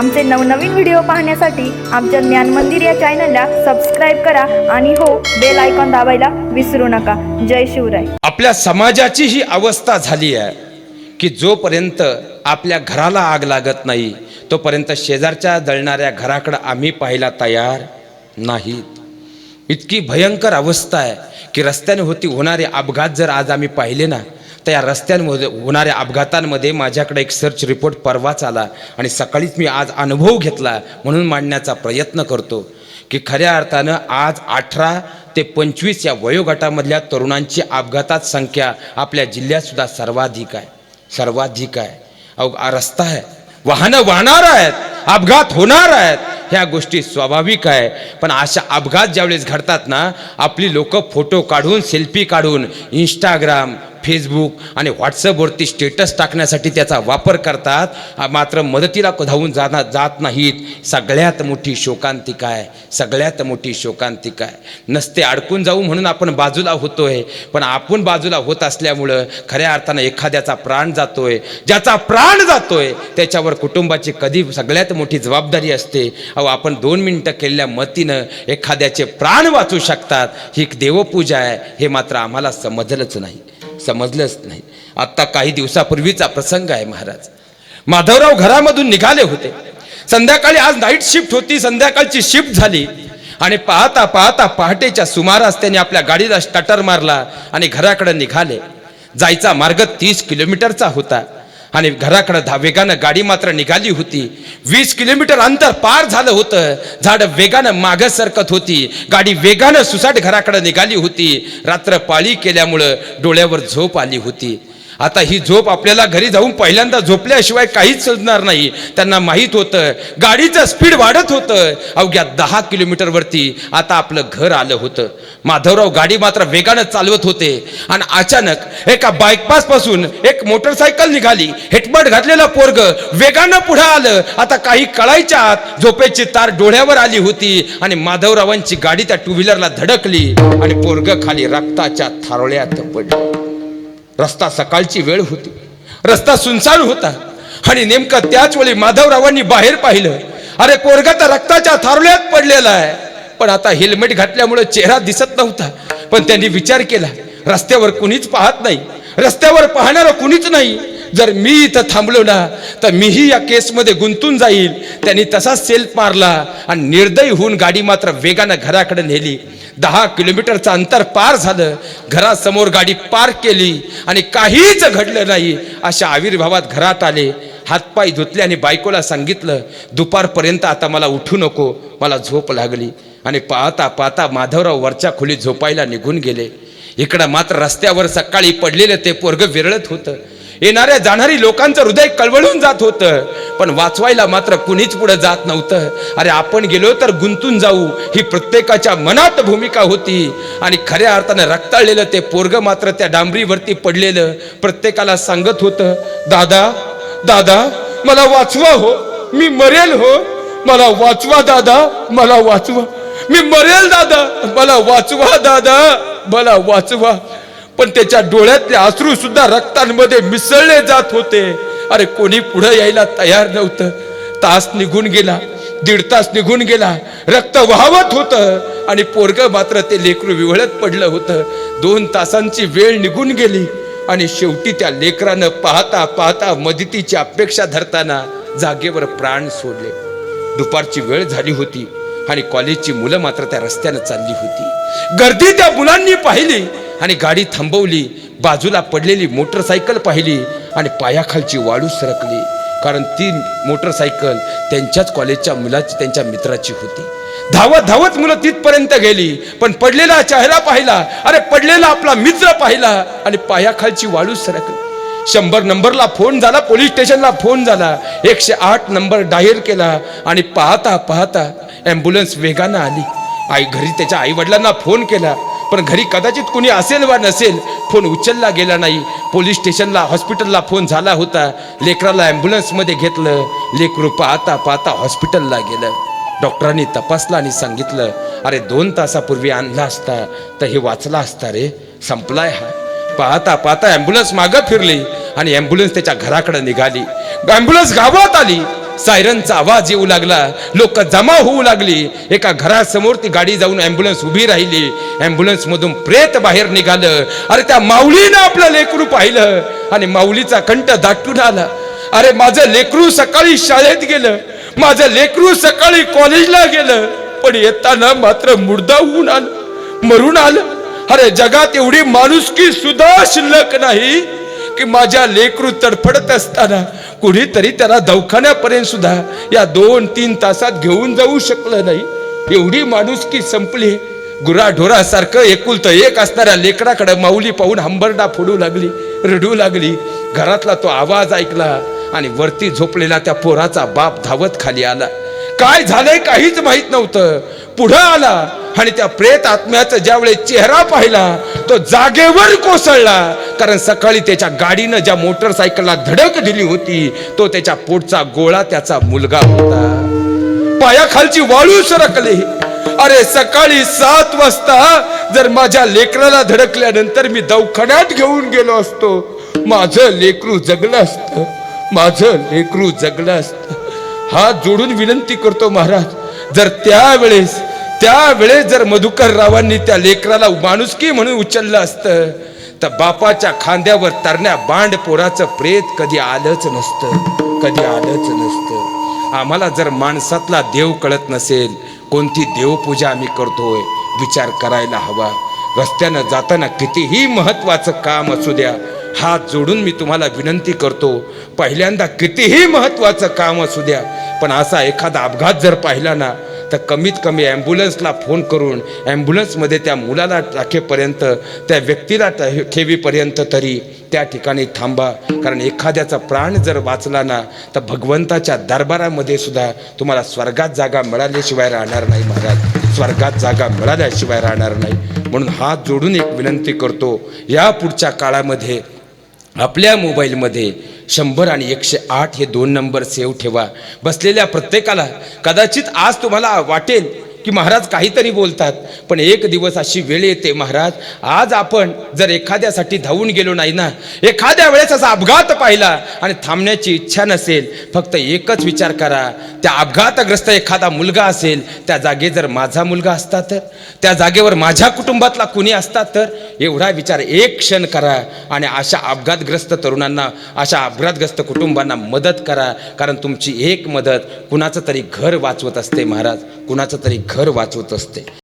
आमचे नवनवीन व्हिडिओ पाहण्यासाठी आमच्या ज्ञान मंदिर या चॅनलला सबस्क्राईब करा आणि हो बेल आयकॉन दाबायला विसरू नका. जय शिवराय. आपल्या समाजाची ही अवस्था झाली आहे की जोपर्यंत आपल्या घराला आग लागत नाही तोपर्यंत शेजारच्या जळणाऱ्या घराकडं आम्ही पाहायला तयार नाहीत. इतकी भयंकर अवस्था आहे की रस्त्याने होती होणारे अपघात जर आज आम्ही पाहिले ना तर या रस्त्यांमध्ये होणाऱ्या अपघातांमध्ये माझ्याकडे एक सर्च रिपोर्ट परवाच आला आणि सकाळीच मी आज अनुभव घेतला म्हणून मांडण्याचा प्रयत्न करतो. की खऱ्या अर्थानं आज अठरा ते पंचवीस या वयोगटामधल्या तरुणांची अपघातात संख्या आपल्या जिल्ह्यातसुद्धा सर्वाधिक आहे. सर्वाधिक आहे. अहो रस्ता आहे. वाहनं वाहणार आहेत. अपघात होणार आहेत. ह्या गोष्टी स्वाभाविक आहे. पण अशा अपघात ज्यावेळेस घडतात ना आपली लोक फोटो काढून सेल्फी काढून इंस्टाग्राम फेसबुक आणि व्हॉट्सअपवरती स्टेटस टाकण्यासाठी त्याचा वापर करतात. मात्र मदतीला धावून जाणार जात नाहीत. सगळ्यात मोठी शोकांतिका आहे. सगळ्यात मोठी शोकांतिका आहे. नसते अडकून जाऊ म्हणून आपण बाजूला होतोय. पण आपण बाजूला होत असल्यामुळं खऱ्या अर्थानं एखाद्याचा प्राण जातोय. ज्याचा प्राण जातोय त्याच्यावर कुटुंबाची कधी सगळ्यात मोठी जबाबदारी असते. अहो आपण दोन मिनटं केलेल्या मतीनं एखाद्याचे प्राण वाचू शकतात. ही एक देवपूजा आहे. हे मात्र आम्हाला समजलंच नाही. समजलंच नाही. आत्ता काही दिवसापूर्वीचा प्रसंग आहे महाराज. माधवराव घरामधून निघाले होते. संध्याकाळी आज नाईट शिफ्ट होती संध्याकाळची शिफ्ट झाली. आणि पाहता पाहता पहाटेच्या सुमारास त्यांनी आपल्या गाडीला स्टार्टर मारला आणि घराकडे निघाले. जायचा मार्ग तीस किलोमीटरचा होता. आणि घराकडं धा वेगानं गाडी मात्र निघाली होती. वीस किलोमीटर अंतर पार झालं होतं. झाड वेगानं मागं सरकत होती. गाडी वेगानं सुसाट घराकडं निघाली होती. रात्र पाळी केल्यामुळं डोळ्यावर झोप आली होती. आता ही झोप आपल्याला घरी जाऊन पहिल्यांदा झोपल्याशिवाय काहीच सुचणार नाही. त्यांना माहीत होतं गाडीचं स्पीड वाढत होतं. अवघ्या दहा किलोमीटरवरती आता आपलं घर आलं होतं. माधवराव गाडी मात्र वेगानं चालवत होते आणि अचानक एका बायपासपासून एक मोटरसायकल निघाली. हेटबट घातलेला पोरग वेगानं पुढे आलं. आता काही कळायच्या आत झोपेची तार डोळ्यावर आली होती आणि माधवरावांची गाडी त्या टू व्हीलरला धडकली आणि पोरग खाली रक्ताच्या थारोळ्यात पडलं. रस्ता सकाळची वेळ होती. रस्ता सुनसान होता. आणि नेमकं त्याच वेळी माधवरावांनी बाहेर पाहिलं. अरे पोरगा तर रक्ताच्या थारोळ्यात पडलेला आहे. पण आता हेल्मेट घातल्यामुळे चेहरा दिसत नव्हता. पण त्यांनी विचार केला रस्त्यावर कुणीच पाहत नाही. रस्त्यावर पाहणारं कुणीच नाही. जर मी इथं थांबलो ना तर मीही या केसमध्ये गुंतून जाईल. त्यांनी तसाच सेल्फ मारला आणि निर्दयी होऊन गाडी मात्र वेगानं घराकडे नेली. दहा किलोमीटरचं अंतर पार झालं. घरासमोर गाडी पार्क केली आणि काहीच घडलं नाही अशा आविर्भावात घरात आले. हातपाय धुतले आणि बायकोला सांगितलं दुपारपर्यंत आता मला उठू नको मला झोप लागली. आणि पाहता पाहता माधवराव वरच्या खोलीत झोपायला निघून गेले. इकडं मात्र रस्त्यावर सकाळी पडलेलं ते पोरग विरळत होतं. येणाऱ्या जाणारी लोकांचं हृदय कळवळून जात होतं. पण वाचवायला मात्र कुणीच पुढे जात नव्हतं. अरे आपण गेलो तर गुंतून जाऊ ही प्रत्येकाच्या मनात भूमिका होती. आणि खऱ्या अर्थानं रक्ताळलेलं ते पोरग मात्र त्या डांबरीवरती पडलेलं प्रत्येकाला सांगत होतं दादा दादा मला वाचवा हो मी मरेल हो मला वाचवा दादा मला वाचवा मी मरेल दादा मला वाचवा दादा मला वाचवा. पण त्याच्या डोळ्यातले अश्रू सुद्धा रक्तांमध्ये मिसळले जात होते. अरे कोणी पुढे यायला तयार नव्हतं. तास निघून गेला दीड तास निघून गेला रक्त वाहवत होतं आणि पोरग मात्र ते लेकरू विवळत पडलं होतं. दोन तासांची वेळ निघून गेली आणि शेवटी त्या लेकरानं पाहता पाहता मदतीची अपेक्षा धरताना जागेवर प्राण सोडले. दुपारची वेळ झाली होती आणि कॉलेजची मुलं मात्र त्या रस्त्यानं चालली होती. गर्दी त्या मुलांनी पाहिली. आणि गाडी थांबवली. बाजूला पडलेली मोटरसायकल पाहिली आणि पायाखालची वाळू सरकली. कारण ती मोटरसायकल त्यांच्याच कॉलेजच्या मुलाची त्यांच्या मित्राची होती. धावत धावत मुलं तिथपर्यंत गेली. पण पडलेला चेहरा पाहिला. अरे पडलेला आपला मित्र पाहिला आणि पायाखालची वाळू सरकली. शंभर नंबरला फोन झाला पोलीस स्टेशनला फोन झाला. एकशे आठ नंबर डायल केला आणि पाहता पाहता ॲम्ब्युलन्स वेगानं आली. आई घरी त्याच्या आई वडिलांना फोन केला. पण घरी कदाचित कुणी असेल वा नसेल फोन उचलला गेला नाही. पोलीस स्टेशनला हॉस्पिटलला फोन झाला होता. लेकराला ॲम्ब्युलन्समध्ये घेतलं. लेकरू पाहता पाहता हॉस्पिटलला गेलं. डॉक्टरांनी तपासलं आणि सांगितलं अरे दोन तासापूर्वी आणला असता तर हे वाचला असता रे. संपलाय हा. पाहता पाहता ॲम्ब्युलन्स मागं फिरली आणि ॲम्ब्युलन्स त्याच्या घराकडे निघाली. ॲम्ब्युलन्स गावात आली. सायरनचा आवाज येऊ लागला. लोक जमा होऊ लागली. एका घरासमोर ती गाडी जाऊन ॲम्ब्युलन्स उभी राहिली. ॲम्ब्युलन्स मधून प्रेत बाहेर निघालं. अरे त्या माऊलीनं आपलं लेकरू पाहिलं. आणि माऊलीचा कंठ दाटून आला. अरे माझं लेकरू सकाळी शाळेत गेलं. माझं लेकरू सकाळी कॉलेजला गेलं. पण येताना मात्र मुर्दा होऊन आलं. मरून आलं. अरे जगात एवढी माणुसकी सुद्धा शिल्लक नाही की माझ्या लेकरू तडफडत असताना कुणीतरी त्याला दवाखान्यापर्यंत सुद्धा या दोन तीन तासात घेऊन जाऊ शकलं नाही. एवढी माणुसकी संपली. गुराढोरासारखं एकुलतं एक असणाऱ्या लेकराकडे माऊली पाहून हंबरडा फोडू लागली रडू लागली. घरातला तो आवाज ऐकला आणि वरती झोपलेला त्या पोराचा बाप धावत खाली आला. काय झालंय काहीच माहीत नव्हतं. पुढं आला आणि त्या प्रेत आत्म्याचा ज्यावेळेस चेहरा पाहिला तो जागेवर कोसळला. कारण सकाळी त्याच्या गाडीनं ज्या मोटरसायकलला धडक दिली होती तो त्याच्या पोटचा गोळा त्याचा मुलगा होता. पायाखालची वाळू सरकली. अरे सकाळी सात वाजता जर माझ्या लेकराला धडकल्यानंतर मी दवखान्यात घेऊन गेलो असतो. माझं लेकरू जगलं असतं. माझं लेकरू जगलं असतं. हात जोडून विनंती करतो महाराज जर त्यावेळेस त्यावेळेस जर मधुकर रावांनी त्या लेकराला माणुसकी म्हणून उचललं असतं तर बापाच्या खांद्यावर तरण्या बांड पोराचं प्रेत कधी आलंच नसतं कधी आलंच नसतं. आम्हाला जर माणसातला देव कळत नसेल कोणती देवपूजा आम्ही करतोय विचार करायला हवा. रस्त्यानं जाताना कितीही महत्वाचं काम असू द्या हात जोडून मी तुम्हाला विनंती करतो पहिल्यांदा कितीही महत्वाचं काम असू द्या पण असा एखादा अपघात जर पाहिला ना तर कमीत कमी ॲम्ब्युलन्सला फोन करून ॲम्ब्युलन्समध्ये त्या मुलाला टाकेपर्यंत त्या व्यक्तीला ठेवीपर्यंत तरी त्या ठिकाणी थांबा. कारण एखाद्याचा प्राण जर वाचला ना तर भगवंताच्या दरबारामध्ये सुद्धा तुम्हाला स्वर्गात जागा मिळाल्याशिवाय राहणार नाही महाराज. स्वर्गात जागा मिळाल्याशिवाय राहणार नाही. म्हणून हात जोडून एक विनंती करतो या पुढच्या काळामध्ये आपल्या मोबाईलमध्ये शंभर आणि एकशे आठ हे दोन नंबर सेव्ह ठेवा. बसलेल्या प्रत्येकाला कदाचित आज तुम्हाला वाटेल की महाराज काहीतरी बोलतात पण एक दिवस अशी वेळ येते महाराज. आज आपण जर एखाद्यासाठी धावून गेलो नाही ना एखाद्या वेळेस असा अपघात पाहिला आणि थांबण्याची इच्छा नसेल फक्त एकच विचार करा. त्या अपघातग्रस्त एखादा मुलगा असेल त्या जागे जर माझा मुलगा असता तर त्या जागेवर माझ्या कुटुंबातला कुणी असता तर एवढा विचार एक क्षण करा आणि अशा अपघातग्रस्त तरुणांना अशा अपघातग्रस्त कुटुंबांना मदत करा. कारण तुमची एक मदत कुणाचं तरी घर वाचवत असते महाराज कुणाचं तरी घर वाचवत असते.